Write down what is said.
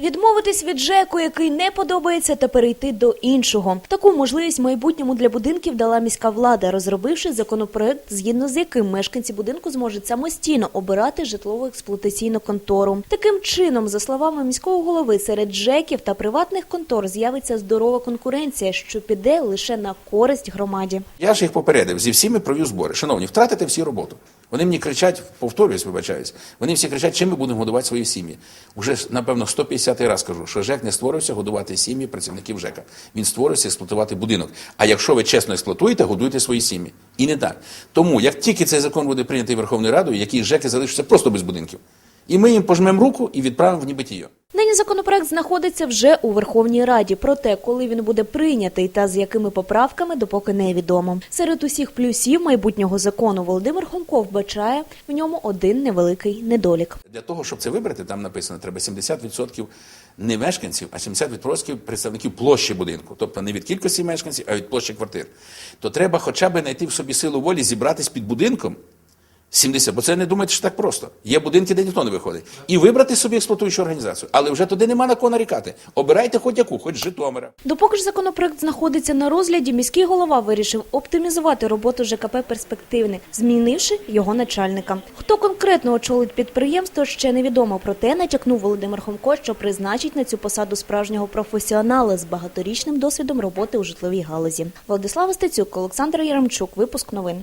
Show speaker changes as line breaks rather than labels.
Відмовитись від ЖЕКу, який не подобається, та перейти до іншого. Таку можливість майбутньому для будинків дала міська влада, розробивши законопроект, згідно з яким мешканці будинку зможуть самостійно обирати житлово-експлуатаційну контору. Таким чином, за словами міського голови, серед ЖЕКів та приватних контор з'явиться здорова конкуренція, що піде лише на користь громаді.
Я ж їх попередив, зі всіми провів збори. Шановні, втратите всі роботу. Вони мені кричать, повторююсь, вибачаюсь, вони всі кричать, чим ми будемо годувати свої сім'ї. Уже, напевно, 150 раз кажу, що ЖЕК не створився годувати сім'ї працівників ЖЕКа. Він створився експлуатувати будинок. А якщо ви чесно експлуатуєте, годуйте свої сім'ї. І не так. Тому, як тільки цей закон буде прийнятий Верховною Радою, які ЖЕКи залишаться просто без будинків. І ми їм пожмемо руку і відправимо в небитіє.
Нині законопроект знаходиться вже у Верховній Раді. Проте, коли він буде прийнятий та з якими поправками, допоки невідомо. Серед усіх плюсів майбутнього закону Володимир Хомко вбачає в ньому один невеликий недолік.
Для того, щоб це вибрати, там написано, треба 70% не мешканців, а 70% представників площі будинку. Тобто не від кількості мешканців, а від площі квартир. То треба хоча б знайти в собі силу волі, зібратись під будинком 70, бо це не думайте, що так просто. Є будинки, де ніхто не виходить. І вибрати собі експлуатуючу організацію. Але вже туди нема на кого нарікати. Обирайте хоч яку, хоч Житомира.
Допоки ж законопроект знаходиться на розгляді, міський голова вирішив оптимізувати роботу ЖКП перспективне, змінивши його начальника. Хто конкретно очолить підприємство, ще невідомо. Проте натякнув Володимир Хомко, що призначить на цю посаду справжнього професіонала з багаторічним досвідом роботи у житловій галузі. Владислава Стецюк, Олександр Яремчук. Випуск новин.